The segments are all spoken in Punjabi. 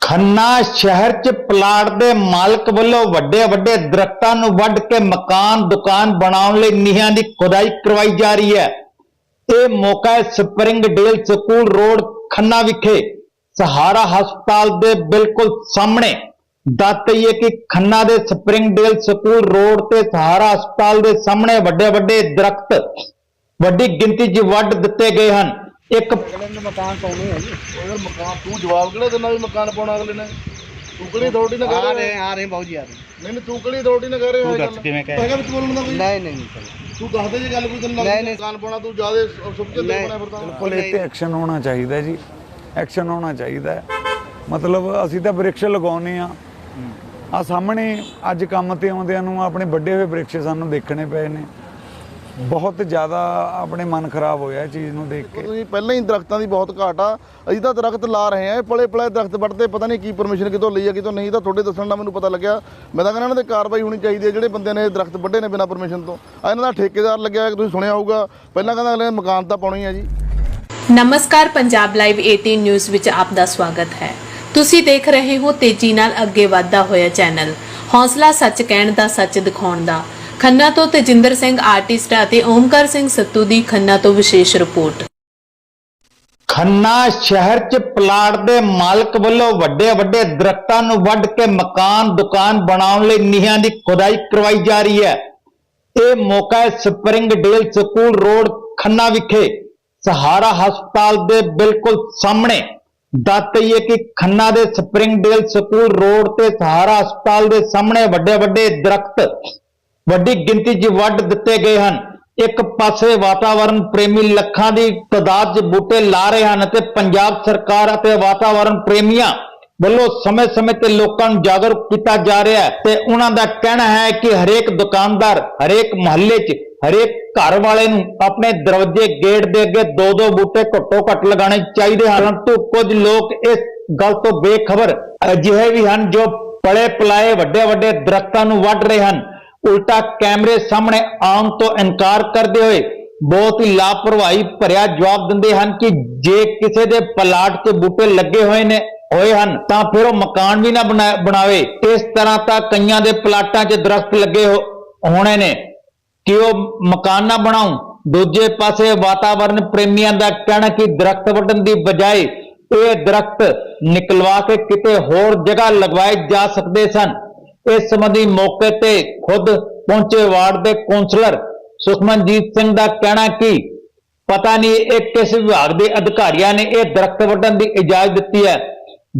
ਖੰਨਾ ਸ਼ਹਿਰ 'ਚ ਪਲਾਟ ਦੇ ਮਾਲਕ ਵੱਲੋਂ ਵੱਡੇ ਵੱਡੇ ਦਰਖਤਾਂ ਨੂੰ ਵੱਢ ਕੇ ਮਕਾਨ, ਦੁਕਾਨ ਬਣਾਉਣ ਲਈ ਨੀਹਾਂ ਦੀ ਖੁਦਾਈ ਕਰਵਾਈ ਜਾ ਰਹੀ ਹੈ। ਇਹ ਮੌਕਾ ਹੈ Spring Dale school road, Khanna ਵਿਖੇ। ਸਹਾਰਾ ਹਸਪਤਾਲ ਦੇ ਬਿਲਕੁਲ ਸਾਹਮਣੇ। ਦੱਸਈਏ ਕਿ ਖੰਨਾ ਦੇ ਸਪਰਿੰਗ ਡੇਲ ਸਕੂਲ ਰੋਡ ਤੇ ਸਹਾਰਾ ਹਸਪਤਾਲ ਦੇ ਸਾਹਮਣੇ ਵੱਡੇ ਵੱਡੇ ਦਰਖਤ ਵੱਡੀ ਗਿਣਤੀ 'ਚ ਵੱਢ ਦਿੱਤੇ ਗਏ ਹਨ। ਇੱਕ ਅਗਲੇ ਨੇ ਮਕਾਨ ਪਾਉਣੇ ਹੈ ਜੀ। ਉਹ ਯਾਰ ਮਕਾਨ ਤੂੰ ਜਵਾਬ ਕਿਹੜਾ ਦਿੰਦਾ ਵੀ ਮਕਾਨ ਪਾਉਣਾ ਅਗਲੇ ਨੇ? ਤੂੰ ਕਿਹੜੀ ਅਥਾਰਟੀ ਨਾਲ ਆ ਕਹਿ ਰਹੇ ਰਿਹਾ ਆ ਰਹੇ ਬਾਊ ਜੀ ਆ ਰਹੇ। ਨਹੀਂ ਨਹੀਂ ਤੂੰ ਕਿਹੜੀ ਅਥਾਰਟੀ ਨਾਲ ਕਹਿ ਰਿਹਾ ਤੂੰ ਦੱਸ ਕਿਵੇਂ ਕਹਿ ਰਿਹਾ? ਹੈਗਾ ਵਿੱਚ ਬੋਲਣ ਦਾ ਕੋਈ ਨਹੀਂ ਨਹੀਂ ਨਹੀਂ ਤੂੰ ਦੱਸ ਦੇ ਜੇ ਗੱਲ ਕੋਈ ਤੈਨੂੰ ਨਹੀਂ, ਲੱਗਦੀ ਨਹੀਂ। ਮਕਾਨ ਪਾਉਣਾ ਤੂੰ ਜ਼ਿਆਦਾ ਸੁਭ ਕੇ ਨਹੀਂ। ਦੇਖਣਾ ਫਿਰਦਾ ਬਿਲਕੁਲ ਇਹ ਤੇ ਐਕਸ਼ਨ ਹੋਣਾ ਚਾਹੀਦਾ ਜੀ। ਐਕਸ਼ਨ ਹੋਣਾ ਚਾਹੀਦਾ ਹੈ। ਮਤਲਬ ਅਸੀਂ ਤਾਂ ਬ੍ਰਿਕਸ਼ ਲਗਾਉਨੇ ਆ ਆ ਸਾਹਮਣੇ ਅੱਜ ਕੰਮ ਤੇ ਆਉਂਦਿਆਂ ਨੂੰ ਆਪਣੇ ਵੱਡੇ ਹੋਏ ਬ੍ਰਿਕਸ਼ ਸਾਨੂੰ ਦੇਖਣੇ ਪਏ ਨੇ। ਬਹੁਤ ਜ਼ਿਆਦਾ ਆਪਣੇ ਮਨ ਖਰਾਬ ਹੋਇਆ ਇਹ ਚੀਜ਼ ਨੂੰ ਦੇਖ ਕੇ। ਤੁਸੀਂ ਪਹਿਲਾਂ ਹੀ ਦਰਖਤਾਂ ਦੀ ਬਹੁਤ ਘਾਟ ਆ। ਅਸੀਂ ਤਾਂ ਦਰਖਤ ਲਾ ਰਹੇ ਆ ਇਹ ਪਲੇ ਪਲੇ ਦਰਖਤ ਵੱਢਦੇ ਪਤਾ ਨਹੀਂ ਕੀ ਪਰਮਿਸ਼ਨ ਕਿਤੋਂ ਲਈ ਆ ਕਿਤੋਂ ਨਹੀਂ। ਤਾਂ ਤੁਹਾਡੇ ਦੱਸਣ ਨਾਲ ਮੈਨੂੰ ਪਤਾ ਲੱਗਿਆ। ਮੈਂ ਤਾਂ ਕਹਿੰਦਾ ਇਹਨਾਂ ਤੇ ਕਾਰਵਾਈ ਹੋਣੀ ਚਾਹੀਦੀ ਹੈ ਜਿਹੜੇ ਬੰਦੇ ਨੇ ਇਹ ਦਰਖਤ ਵੱਢੇ ਨੇ ਬਿਨਾਂ ਪਰਮਿਸ਼ਨ ਤੋਂ। ਆ ਇਹਨਾਂ ਦਾ ਠੇਕੇਦਾਰ ਲੱਗਿਆ ਹੋਇਆ, ਤੁਸੀਂ ਸੁਣਿਆ ਹੋਊਗਾ। ਪਹਿਲਾਂ ਕਹਿੰਦਾ ਅਗਲੇ ਮਕਾਨ ਤਾਂ ਪਾਉਣੀ ਆ ਜੀ। ਨਮਸਕਾਰ ਪੰਜਾਬ ਲਾਈਵ 18 ਨਿਊਜ਼ ਵਿੱਚ ਆਪ ਦਾ ਸਵਾਗਤ ਹੈ। ਤੁਸੀਂ ਦੇਖ ਰਹੇ ਹੋ ਤੇਜ਼ੀ ਨਾਲ ਅੱਗੇ ਵਧਦਾ ਹੋਇਆ ਚੈਨਲ। ਹੌਸਲਾ ਸੱਚ ਕਹਿਣ ਦਾ ਸੱਚ ਦਿਖਾਉਣ ਦਾ। ਖੰਨਾ ਤੋਂ ਤੇਜਿੰਦਰ ਸਿੰਘ ਆਰਟਿਸਟ ਅਤੇ ਓਮਕਾਰ ਸਿੰਘ ਸੱਤੂ ਦੀ ਖੰਨਾ ਤੋਂ ਵਿਸ਼ੇਸ਼ ਰਿਪੋਰਟ। ਖੰਨਾ ਸ਼ਹਿਰ 'ਚ ਪਲਾਟ ਦੇ ਮਾਲਕ ਵੱਲੋਂ ਵੱਡੇ ਵੱਡੇ ਦਰਖਤਾਂ ਨੂੰ ਵੱਢ ਕੇ ਮਕਾਨ, ਦੁਕਾਨ ਬਣਾਉਣ ਲਈ ਨੀਹਾਂ ਦੀ ਖੁਦਾਈ ਕਰਵਾਈ ਜਾ ਰਹੀ ਹੈ। ਇਹ ਮੌਕਾ ਹੈ Spring Dale school road, Khanna ਵਿਖੇ। ਸਹਾਰਾ ਹਸਪਤਾਲ ਦੇ ਬਿਲਕੁਲ ਸਾਹਮਣੇ। ਦੱਸਈਏ ਕਿ ਖੰਨਾ ਦੇ ਸਪਰਿੰਗ ਡੇਲ ਸਕੂਲ ਰੋਡ ਤੇ ਸਹਾਰਾ ਹਸਪਤਾਲ ਦੇ ਸਾਹਮਣੇ ਵੱਡੇ ਵੱਡੇ ਦਰਖਤ ਵੱਡੀ ਗਿਣਤੀ 'ਚ ਵੱਢ ਦਿੱਤੇ ਗਏ ਹਨ। ਇੱਕ ਪਾਸੇ ਵਾਤਾਵਰਣ ਪ੍ਰੇਮੀ ਲੱਖਾਂ ਦੀ ਤਾਦਾਦ 'ਚ ਬੂਟੇ ਲਾ ਰਹੇ ਹਨ ਤੇ ਪੰਜਾਬ ਸਰਕਾਰ ਅਤੇ ਵਾਤਾਵਰਣ ਪ੍ਰੇਮੀਆਂ ਵੱਲੋਂ ਸਮੇਂ-ਸਮੇਂ ਤੇ ਲੋਕਾਂ ਨੂੰ ਜਾਗਰੂਕ ਕੀਤਾ ਜਾ ਰਿਹਾ ਹੈ ਤੇ ਉਹਨਾਂ ਦਾ ਕਹਿਣਾ ਹੈ ਕਿ ਹਰੇਕ ਦੁਕਾਨਦਾਰ, ਹਰੇਕ ਮੁਹੱਲੇ 'ਚ, ਹਰੇਕ ਘਰ ਵਾਲੇ ਨੂੰ ਆਪਣੇ ਦਰਵਾਜ਼ੇ ਗੇਟ ਦੇ ਅੱਗੇ ਦੋ ਦੋ ਬੂਟੇ ਘੱਟੋ ਘੱਟ ਲਗਾਉਣੇ ਚਾਹੀਦੇ ਹਨ। ਪਰੰਤੂ ਕੁਝ ਲੋਕ ਇਸ ਗੱਲ ਤੋਂ ਬੇਖਬਰ ਅਜਿਹੇ ਵੀ ਹਨ ਜੋ ਪਲੇ ਪਲਾਏ ਵੱਡੇ ਵੱਡੇ ਦਰਖਤਾਂ ਨੂੰ ਵੱਢ ਰਹੇ ਹਨ। ਉਲਟਾ ਕੈਮਰੇ ਸਾਹਮਣੇ ਆਉਣ ਤੋਂ ਇਨਕਾਰ ਕਰਦੇ ਹੋਏ ਬਹੁਤ ਹੀ ਲਾਪਰਵਾਹੀ ਭਰਿਆ ਜਵਾਬ ਦਿੰਦੇ ਹਨ ਕਿ ਜੇ ਕਿਸੇ ਦੇ ਪਲਾਟ 'ਤੇ ਬੂਟੇ ਲੱਗੇ ਹੋਏ ਨੇ, ਹੋਏ ਹਨ, ਤਾਂ ਫਿਰ ਉਹ ਮਕਾਨ ਵੀ ਨਾ ਬਣਾ- ਬਣਾਵੇ। ਇਸ ਤਰ੍ਹਾਂ ਤਾਂ ਕਈਆਂ ਦੇ ਪਲਾਟਾਂ 'ਚ ਦਰਖਤ ਲੱਗੇ ਹੋ- ਹੋਣੇ ਨੇ। ਕਿ ਉਹ ਮਕਾਨ ਨਾ ਬਣਾਉਣ ਦੂਜੇ ਪਾਸੇ ਵਾਤਾਵਰਣ ਪ੍ਰੇਮੀਆਂ ਦਾ ਕਹਿਣਾ ਕਿ ਦਰਖਤ ਵੱਢਣ ਦੀ ਬਜਾਏ ਇਹ ਦਰਖਤ ਨਿਕਲਵਾ ਕੇ ਕਿਤੇ ਹੋਰ ਜਗ੍ਹਾ ਲਗਵਾਏ ਜਾ ਸਕਦੇ ਸਨ। ਇਸ ਸੰਬੰਧੀ ਮੌਕੇ ਤੇ ਖੁਦ ਪਹੁੰਚੇ ਵਾਰਡ ਦੇ ਕੌਂਸਲਰ ਸੁਖਮਨਜੀਤ ਸਿੰਘ ਦਾ ਕਹਿਣਾ ਕਿ ਪਤਾ ਨਹੀਂ ਇਹ ਕਿਸ ਵਿਭਾਗ ਦੇ ਅਧਿਕਾਰੀਆਂ ਨੇ ਇਹ ਦਰਖਤ ਵੱਢਣ ਦੀ ਇਜਾਜ਼ਤ ਦਿੱਤੀ ਹੈ।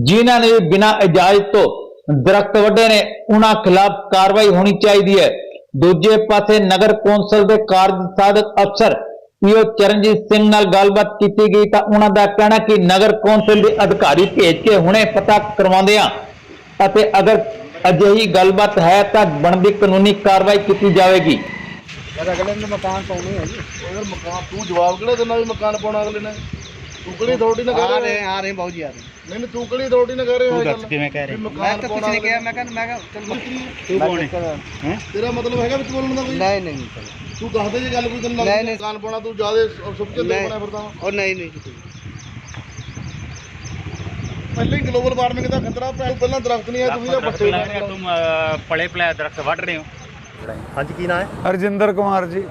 ਜਿਨ੍ਹਾਂ ਨੇ ਬਿਨਾਂ ਇਜਾਜ਼ਤ ਤੋਂ ਦਰਖਤ ਵੱਢੇ ਨੇ ਉਹਨਾਂ ਖਿਲਾਫ ਕਾਰਵਾਈ ਹੋਣੀ ਚਾਹੀਦੀ ਹੈ। ਦੂਜੇ ਪਾਸੇ ਨਗਰ ਕੌਂਸਲ ਦੇ ਕਾਰਜ ਸਾਧਕ ਅਫਸਰ ਪੀਓ ਚਰਨਜੀਤ ਸਿੰਘ ਨਾਲ ਗੱਲਬਾਤ ਕੀਤੀ ਗਈ ਤਾਂ ਉਹਨਾਂ ਦਾ ਕਹਿਣਾ ਕਿ ਨਗਰ ਕੌਂਸਲ ਦੇ ਅਧਿਕਾਰੀ ਭੇਜ ਕੇ ਹੁਣੇ ਪਤਾ ਕਰਵਾਉਂਦੇ ਆ ਅਤੇ ਅਗਰ ਅਜਿਹੀ ਗੱਲਬਾਤ ਹੈ ਤਾਂ ਬਣਦੀ ਕਾਨੂੰਨੀ ਕਾਰਵਾਈ ਕੀਤੀ ਜਾਵੇਗੀ ਯਾਰ ਅਗਲੇ ਨੇ ਮਕਾਨ ਪਾਉਣੇ ਹੈ ਜੀ ਯਾਰ ਮਕਾਨ ਤੂੰ ਜਵਾਬ ਕਿਹੜਾ ਦਿੰਦਾ ਵੀ ਮਕਾਨ ਪਾਉਣਾ ਅਗਲੇ ਨੇ ਤੂੰ ਕਿਹੜੀ ਅਥਾਰਟੀ ਨਾਲ ਕਹਿ ਆ ਰਿਹਾ ਰਹੇ ਆ ਰਹੇ ਬਾਊ ਜੀ ਆ ਰਹੇ ਨਹੀਂ ਨਹੀਂ ਤੂੰ ਕਿਹੜੀ ਅਥਾਰਟੀ ਨਾਲ ਕਹਿ ਰਿਹਾ ਤੂੰ ਇਹ ਦੱਸ ਗੱਲ? ਕਿਵੇਂ ਕਹਿ ਰਿਹਾ? ਵੀ ਮੈਂ ਮਕਾਨ ਤਾਂ ਕੁਝ ਪਾਉਣਾ ਨਹੀਂ ਕਿਹਾ ਮੈਂ ਕਹਿੰਦਾ ਮੈਂ ਕਿਹਾ ਚੱਲ ਤੂੰ ਕੌਣ ਹੈ ਤੇਰਾ ਮਤਲਬ ਹੈਗਾ ਵਿੱਚ ਬੋਲਣ ਦਾ ਕੋਈ ਨਹੀਂ ਨਹੀਂ ਨਹੀਂ ਤੂੰ ਦੱਸ ਦੇ ਜੇ ਗੱਲ ਕੋਈ ਤੈਨੂੰ ਨਹੀਂ, ਲੱਗਦੀ ਨਹੀਂ। ਮਕਾਨ ਪਾਉਣਾ ਤੂੰ ਜ਼ਿਆਦਾ ਸੁਭ ਕੇ ਨਹੀਂ। ਦੇਖਣਾ ਫਿਰਦਾ ਵਾਂ। ਉਹ ਨਹੀਂ ਨਹੀਂ ਪਹਿਲਾਂ ਹੀ ਗਲੋਬਲ ਵਾਰਮਿੰਗ ਦਾ ਖਤਰਾ ਪੈ ਪਹਿਲਾਂ ਦਰਖਤ ਨਹੀਂ ਹੈ ਤੁਸੀਂ ਤਾਂ ਪੱਤੇ ਲਾ ਰਹੇ ਹੋ ਪਲੇ ਪਲੇ ਦਰਖਤ ਵੱਢ ਰਹੇ ਹੋ। ਹਾਂਜੀ ਕੀ ਨਾਮ ਹੈ? ਅਰਜਿੰਦਰ ਕੁਮਾਰ ਜੀ।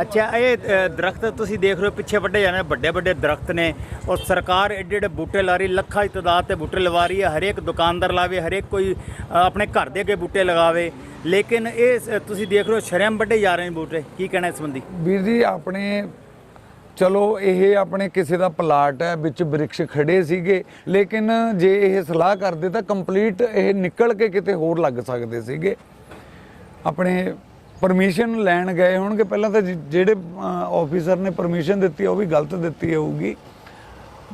ਅੱਛਾ ਇਹ ਦਰਖਤ ਤੁਸੀਂ ਦੇਖ ਰਹੇ ਹੋ ਪਿੱਛੇ ਵੱਡੇ ਜਾਨੇ ਵੱਡੇ ਵੱਡੇ ਦਰਖਤ ਨੇ। ਔਰ ਸਰਕਾਰ ਐਡੇ ਐਡੇ ਬੂਟੇ ਲਾ ਰਹੀ ਲੱਖਾਂ ਦੀ ਤਦਾਦ ਤੇ ਬੂਟੇ ਲਵਾ ਰਹੀ ਹੈ ਹਰੇਕ ਦੁਕਾਨਦਾਰ ਲਾਵੇ ਹਰੇਕ ਕੋਈ ਆਪਣੇ ਘਰ ਦੇ ਅੱਗੇ ਬੂਟੇ ਲਗਾਵੇ। ਲੇਕਿਨ ਇਹ ਤੁਸੀਂ ਦੇਖ ਰਹੇ ਹੋ ਸ਼ਰਮ ਵੱਡੇ ਜਾ ਰਹੇ ਨੇ ਬੂਟੇ ਕੀ ਕਹਿਣਾ ਇਸ ਸੰਬੰਧੀ? ਵੀਰ ਜੀ ਆਪਣੇ ਚਲੋ ਇਹ ਆਪਣੇ ਕਿਸੇ ਦਾ ਪਲਾਟ ਹੈ ਵਿੱਚ ਬ੍ਰਿਕਸ਼ ਖੜੇ ਸੀਗੇ ਲੇਕਿਨ ਜੇ ਇਹ ਸਲਾਹ ਕਰਦੇ ਤਾਂ ਕੰਪਲੀਟ ਇਹ ਨਿਕਲ ਕੇ ਕਿਤੇ ਹੋਰ ਲੱਗ ਸਕਦੇ ਸੀਗੇ। ਆਪਣੇ ਪਰਮਿਸ਼ਨ ਲੈਣ ਗਏ ਹੋਣਗੇ। ਪਹਿਲਾਂ ਤਾਂ ਜਿਹੜੇ ਆਫੀਸਰ ਨੇ ਪਰਮਿਸ਼ਨ ਦਿੱਤੀ ਉਹ ਵੀ ਗਲਤ ਦਿੱਤੀ ਹੋਊਗੀ।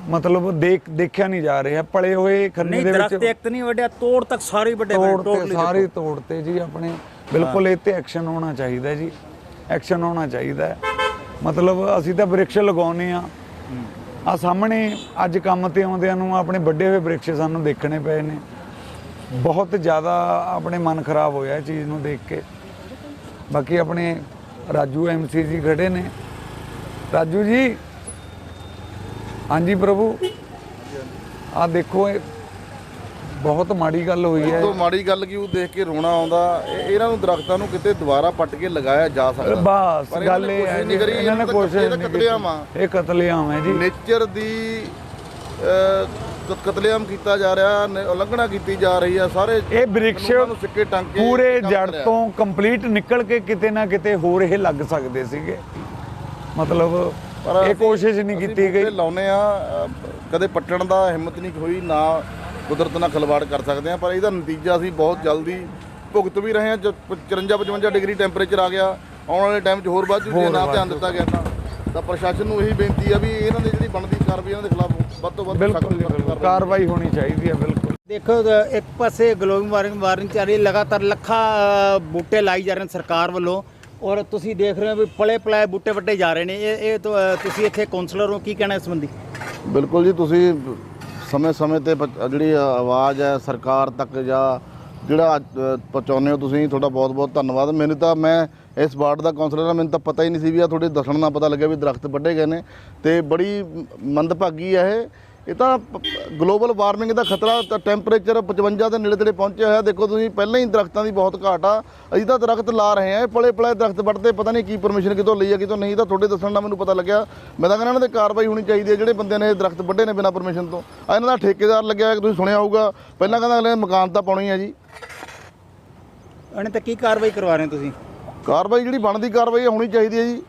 ਮਤਲਬ ਦੇਖ ਦੇਖਿਆ ਨਹੀਂ ਜਾ ਰਿਹਾ। ਪਲੇ ਹੋਏ ਖੰਨੇ ਨਹੀਂ ਦੇ ਦਰਖਤ ਵਿੱਚ ਇੱਕ ਨਹੀਂ ਵੱਡਿਆ ਤੋੜ ਤੱਕ ਸਾਰੇ ਵੱਡੇ ਤੋੜ ਤੇ ਸਾਰੇ ਤੋੜ ਤੇ ਜੀ ਆਪਣੇ ਬਿਲਕੁਲ ਇਹ ਤੇ ਐਕਸ਼ਨ ਹੋਣਾ ਚਾਹੀਦਾ ਜੀ। ਐਕਸ਼ਨ ਹੋਣਾ ਚਾਹੀਦਾ। ਮਤਲਬ ਅਸੀਂ ਤਾਂ ਬ੍ਰਿਕਸ਼ ਲਗਾਉਨੇ ਆ ਆ ਸਾਹਮਣੇ ਅੱਜ ਕੰਮ ਤੇ ਆਉਂਦਿਆਂ ਨੂੰ ਆਪਣੇ ਵੱਡੇ ਹੋਏ ਬ੍ਰਿਕਸ਼ ਸਾਨੂੰ ਦੇਖਣੇ ਪਏ ਨੇ। ਬਹੁਤ ਜ਼ਿਆਦਾ ਆਪਣੇ ਮਨ ਖਰਾਬ ਹੋਇਆ ਇਹ ਚੀਜ਼ ਨੂੰ ਦੇਖ ਕੇ। ਬਾਕੀ ਆਪਣੇ ਰਾਜੂ ਐਮਸੀ ਜੀ ਖੜੇ ਨੇ। ਰਾਜੂ ਜੀ। ਹਾਂਜੀ ਪ੍ਰਭੂ। ਆ ਦੇਖੋ ਇਹ ਬਹੁਤ ਮਾੜੀ ਗੱਲ ਹੋਈ ਹੈ ਤੋਂ ਮਾੜੀ ਗੱਲ ਕੀ ਉਹ ਦੇਖ ਕੇ ਰੋਣਾ ਆਉਂਦਾ ਇਹ- ਇਹਨਾਂ ਨੂੰ ਦਰਖਤਾਂ ਨੂੰ ਕਿਤੇ ਦੁਬਾਰਾ ਪੱਟ ਕੇ ਲਗਾਇਆ ਜਾ ਸਕਦਾ ਬਸ ਪਰ ਇਹਨਾਂ ਗੱਲ ਨੇ ਇਹ ਹੈ ਕੋਸ਼ਿਸ਼ ਜੀ, ਨਹੀਂ ਕਰੀ, ਇਹਨਾਂ ਨੇ ਕੋਸ਼ਿਸ਼ ਨਹੀਂ ਕਤਲੇਆਮ ਆ। ਕੀਤੀ। ਇਹ ਕਤਲੇਆਮ ਹੈ ਜੀ ਨੇਚਰ ਦੀ ਅਹ, ਕ- ਕਤਲੇਆਮ ਕੀਤਾ ਜਾ ਰਿਹਾ ਨ- ਉਲੰਘਣਾ ਕੀਤੀ ਜਾ ਰਹੀ ਆ ਸਾਰੇ ਇਹ ਬ੍ਰਿਕਸ਼ ਕਾਨੂੰਨਾਂ ਨੂੰ ਸਿੱਕੇ ਟੰਗ ਕੇ ਪੂਰੇ ਕੰਮ ਜੜ ਕਰਿਆ। ਤੋਂ ਕੰਪਲੀਟ ਨਿਕਲ ਕੇ ਕਿਤੇ ਨਾ ਕਿਤੇ ਹੋਰ ਇਹ ਲੱਗ ਸਕਦੇ ਸੀਗੇ ਮਤਲਬ ਪਰ ਇਹ ਅਸੀਂ- ਕੋਸ਼ਿਸ਼ ਨਹੀਂ ਅਸੀਂ ਕੀਤੀ ਬੂਟੇ ਗਈ ਲਾਉਨੇ ਆ ਅਹ, ਕਦੇ ਪੱਟਣ ਦਾ ਹਿੰਮਤ ਨਹੀਂ ਹੋਈ ਨਾ ਕੁਦਰਤ ਨਾਲ ਖਿਲਵਾੜ ਕਰ ਸਕਦੇ ਆ ਪਰ ਇਹਦਾ ਨਤੀਜਾ ਅਸੀਂ ਬਹੁਤ ਜਲਦੀ ਭੁਗਤ ਵੀ ਰਹੇ ਆ 54 55 ਡਿਗਰੀ ਟੈਂਪਰੇਚਰ ਆ ਗਿਆ ਆਉਣ ਵਾਲੇ ਟਾਈਮ 'ਚ ਹੋਰ ਵੱਧ ਜੂ ਨਾ ਧਿਆਨ ਦਿੱਤਾ ਗਿਆ ਤਾਂ। ਤਾਂ ਪ੍ਰਸ਼ਾਸਨ ਨੂੰ ਇਹੀ ਬੇਨਤੀ ਆ ਵੀ ਇਹਨਾਂ ਦੀ ਜਿਹੜੀ ਬਣਦੀ ਕਾਰਵਾਈ ਇਹਨਾਂ ਦੇ ਖਿਲਾਫ ਵੱਧ ਤੋਂ ਵੱਧ ਸਖਤ ਕਾਰਵਾਈ ਹੋਣੀ ਚਾਹੀਦੀ ਹੈ ਬਿਲਕੁਲ। ਦੇਖੋ ਇੱਕ ਪਾਸੇ ਗਲੋਬਲ ਵਾਰਨਿੰਗ ਵਾਰਨਿੰਗ ਚੱਲ ਰਹੀ ਹੈ, ਲਗਾਤਾਰ ਲੱਖਾਂ ਬੂਟੇ ਲਾਈ ਜਾ ਰਹੇ ਨੇ ਸਰਕਾਰ ਵੱਲੋਂ। ਔਰ ਤੁਸੀਂ ਦੇਖ ਰਹੇ ਹੋ ਵੀ ਪਲੇ ਪਲਾਏ ਬੂਟੇ ਵੱਡੇ ਜਾ ਰਹੇ ਨੇ। ਇਹ ਇਹ ਤੁਸੀਂ ਇੱਥੇ ਕਾਉਂਸਲਰ ਹੋ ਕੀ ਕਹਿਣਾ ਇਸ ਸੰਬੰਧੀ? ਬਿਲਕੁਲ ਜੀ ਤੁਸੀਂ ਸਮੇਂ-ਸਮੇਂ ਤੇ ਪ- ਜਿਹੜੀ ਆਵਾਜ਼ ਹੈ ਸਰਕਾਰ ਤੱਕ ਜਾਂ ਜਿਹੜਾ ਅ, ਪਹੁੰਚਾਉਂਦੇ ਹੋ ਤੁਸੀਂ ਤੁਹਾਡਾ ਬਹੁਤ-ਬਹੁਤ ਧੰਨਵਾਦ। ਮੈਨੂੰ ਤਾਂ ਮੈਂ ਇਸ ਵਾਰਡ ਦਾ ਕਾਉਂਸਲਰ ਹਾਂ ਮੈਨੂੰ ਤਾਂ ਪਤਾ ਹੀ ਨਹੀਂ ਸੀ ਵੀ ਆ ਤੁਹਾਡੇ ਦੱਸਣ ਨਾਲ ਪਤਾ ਲੱਗਿਆ ਵੀ ਦਰਖਤ ਵੱਢੇ ਗਏ ਨੇ। ਤੇ ਬੜੀ ਮੰਦਭਾਗੀ ਹੈ ਇਹ। ਇਹ ਤਾਂ ਗਲੋਬਲ ਵਾਰਮਿੰਗ ਦਾ ਖਤਰਾ ਤਾਂ ਟੈਂਪਰੇਚਰ 55 ਦੇ ਨੇੜੇ ਤੇੜੇ ਪਹੁੰਚਿਆ ਹੋਇਆ। ਦੇਖੋ ਤੁਸੀਂ ਪਹਿਲਾਂ ਹੀ ਦਰਖਤਾਂ ਦੀ ਬਹੁਤ ਘਾਟ ਆ। ਅਸੀਂ ਤਾਂ ਦਰਖਤ ਲਾ ਰਹੇ ਆ ਇਹ ਪਲੇ ਪਲੇ ਦਰਖਤ ਵੱਢਦੇ ਪਤਾ ਨਹੀਂ ਕੀ ਪਰਮਿਸ਼ਨ ਕਿਤੋਂ ਲਈ ਆ ਕਿਤੋਂ ਨਹੀਂ। ਤਾਂ ਤੁਹਾਡੇ ਦੱਸਣ ਨਾਲ ਮੈਨੂੰ ਪਤਾ ਲੱਗਿਆ। ਮੈਂ ਤਾਂ ਕਹਿੰਦਾ ਇਹਨਾਂ ਤੇ ਕਾਰਵਾਈ ਹੋਣੀ ਚਾਹੀਦੀ ਹੈ ਜਿਹੜੇ ਬੰਦੇ ਨੇ ਦਰਖਤ ਵੱਢੇ ਨੇ ਬਿਨਾਂ ਪਰਮਿਸ਼ਨ ਤੋਂ। ਆ ਇਹਨਾਂ ਦਾ ਠੇਕੇਦਾਰ ਲੱਗਿਆ ਹੋਇਆ, ਤੁਸੀਂ ਸੁਣਿਆ ਹੋਊਗਾ। ਪਹਿਲਾਂ ਕਹਿੰਦਾ ਅਗਲੇ ਮਕਾਨ ਤਾਂ ਪਾਉਣੀ ਹੈ ਜੀ। ਇਹਨੇ ਤਾਂ ਕੀ ਕਾਰਵਾਈ ਕਰਵਾ ਰਹੇ ਤੁਸੀਂ? ਕਾਰਵਾਈ ਜਿਹੜੀ ਬਣਦੀ ਕਾਰਵਾਈ ਹੋਣੀ ਚਾਹੀਦੀ ਹੈ ਜੀ।